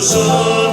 sun.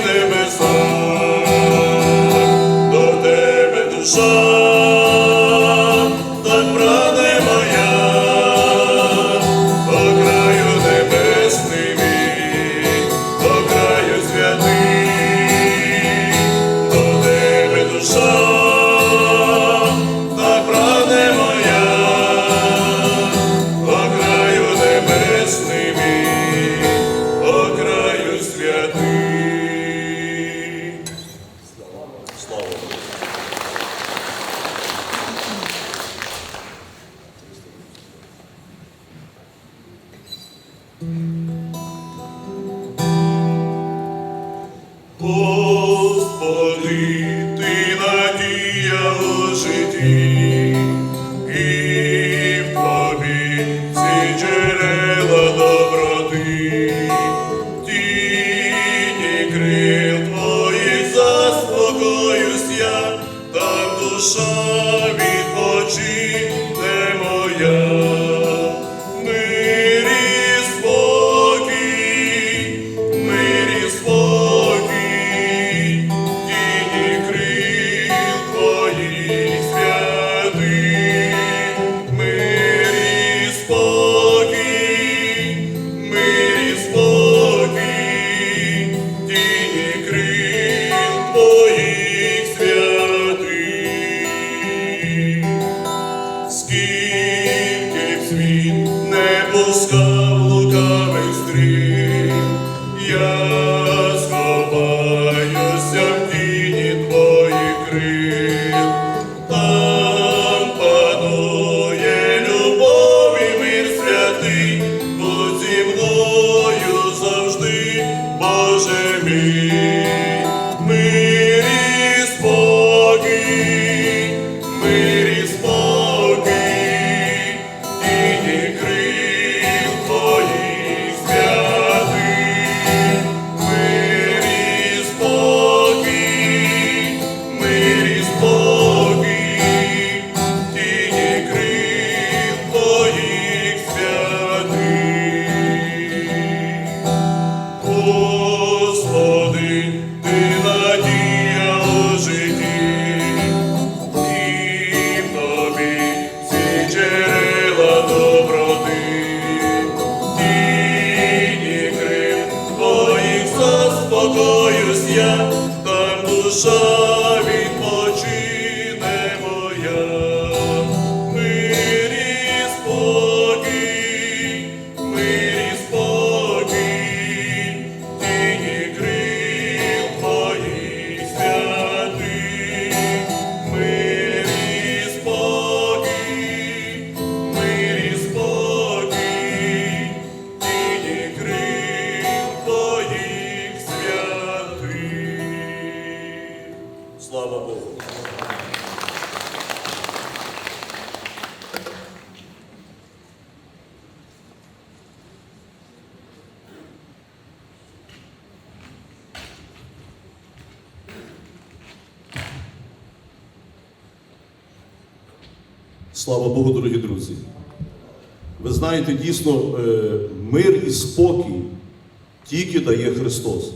Небеса, Боже мій, Maria, the Busha. Слава Богу, дорогі друзі. Ви знаєте, дійсно, е, мир і спокій тільки дає Христос.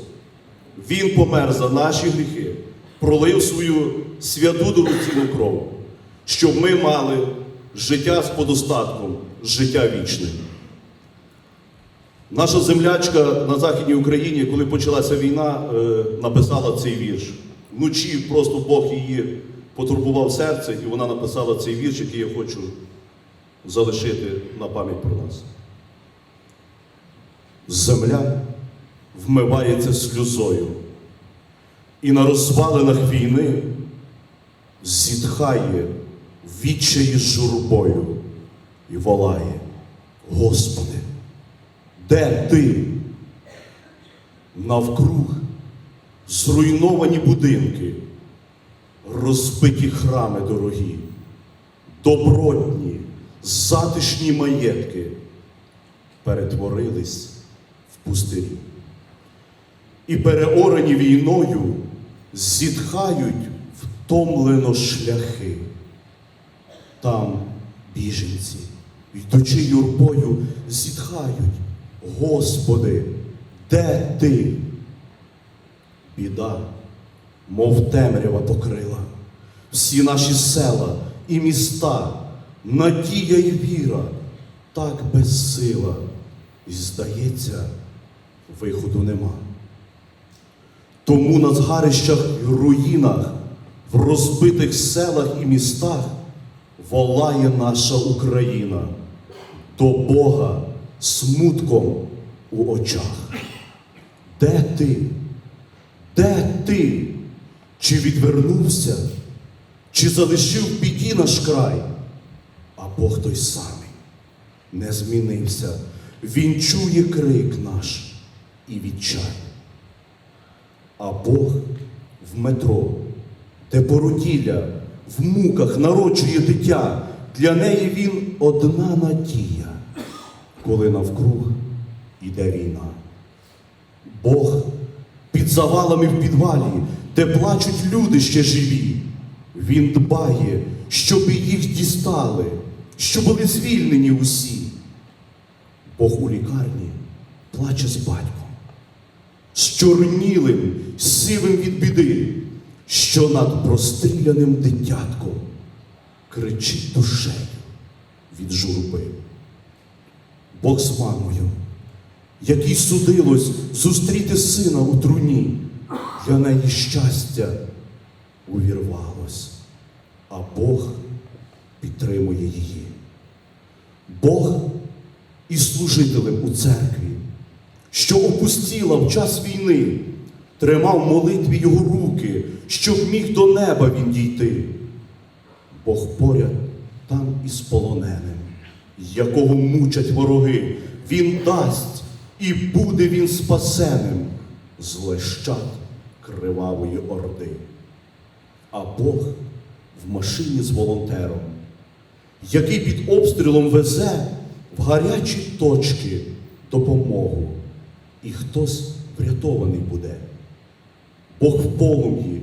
Він помер за наші гріхи, пролив свою святу дорогоцінну кров, щоб ми мали життя з подостатком, життя вічне. Наша землячка на Західній Україні, коли почалася війна, е, написала цей вірш. Вночі просто Бог її потурбував серце, і вона написала цей вірш, який я хочу залишити на пам'ять про нас. Земля вмивається сльозою, і на розвалинах війни зітхає відчаї журбою і волає, Господи, де ти? Навкруг зруйновані будинки, розбиті храми дорогі, добротні, затишні маєтки перетворились в пустирі. І переорані війною зітхають втомлено шляхи. Там біженці, йдучи юрбою, зітхають. Господи, де ти? Біда, мов темрява покрила, всі наші села і міста, надія й віра, так безсила, і здається, виходу нема. Тому на згарищах і руїнах, в розбитих селах і містах волає наша Україна до Бога смутком у очах. Де ти? Де ти? Чи відвернувся, чи залишив біді наш край? А Бог той самий не змінився. Він чує крик наш і відчай. А Бог в метро, де породілля в муках народжує дитя, для неї він одна надія, коли навкруг іде війна. Бог під завалами в підвалі, де плачуть люди ще живі. Він дбає, щоб їх дістали, щоб були звільнені усі. Бог у лікарні плаче з батьком з чорнілим, сивим від біди, що над простріляним дитятком кричить душею від журби. Бог з мамою, якій судилось зустріти сина у труні, для неї щастя увірвалось, а Бог підтримує її. Бог і служителем у церкві що опустіла в час війни, тримав молитві його руки, щоб міг до неба він дійти. Бог поряд там із полоненим, якого мучать вороги, він дасть і буде він спасеним з лещат кривавої орди. А Бог в машині з волонтером, який під обстрілом везе в гарячі точки допомогу і хтось врятований буде. Бог в полум'ї,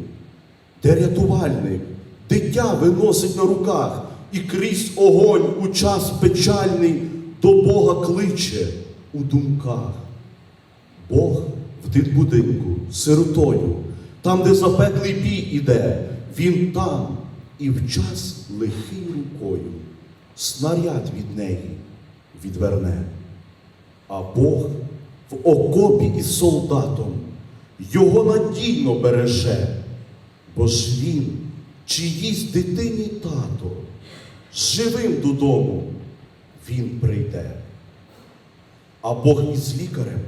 де рятувальник, дитя виносить на руках і крізь огонь у час печальний до Бога кличе у думках. Бог в дитбудинку, сиротою, там, де запеклий бій іде, він там і в час лихий рукою снаряд від неї відверне. А Бог в окопі із солдатом його надійно береже, Бо ж він, чиїсь дитині тато, живим додому він прийде. А Бог із лікарем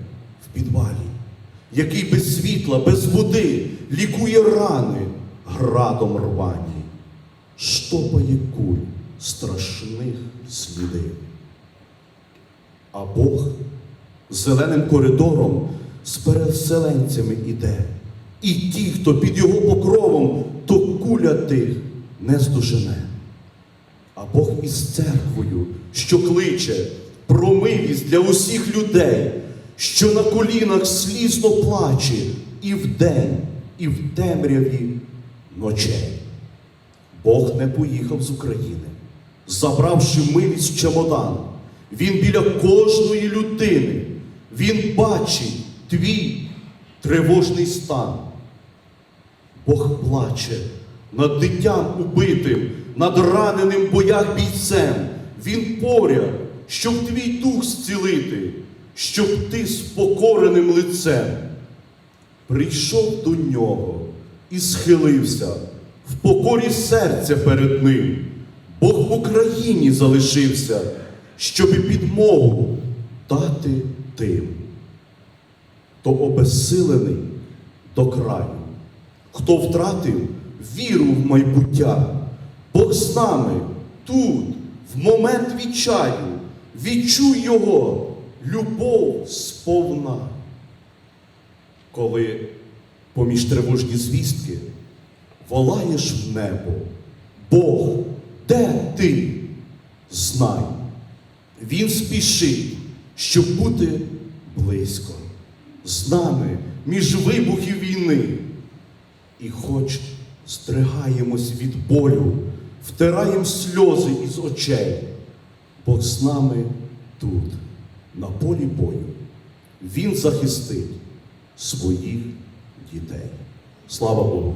в підвалі, який без світла, без води лікує рани градом рвані, штопає куль страшних слідів. А Бог зеленим коридором з переселенцями іде, і ті, хто під його покровом, то куля тих не здожене. А Бог із церквою, що кличе про милість для усіх людей, що на колінах слізно плаче і вдень, і в темряві ночей. Бог не поїхав з України, забравши милість чемодан. Він біля кожної людини. Він бачить твій тривожний стан. Бог плаче над дитям убитим, над раненим в боях бійцем. Він поряд, щоб твій дух зцілити, щоб ти з покореним лицем прийшов до нього і схилився в покорі серця перед ним. Бог в Україні залишився, щоби підмогу дати тим, хто обезсилений до краю, хто втратив віру в майбуття, Бог з нами тут, в момент відчаю, відчуй його любов сповна коли поміж тривожні звістки волаєш в небо, Бог, де ти? Знай, Він спішить, щоб бути близько, з нами між вибухів війни. І хоч стригаємось від болю, втираєм сльози із очей, Бог з нами тут, на полі бою. Він захистить своїх дітей. Слава Богу!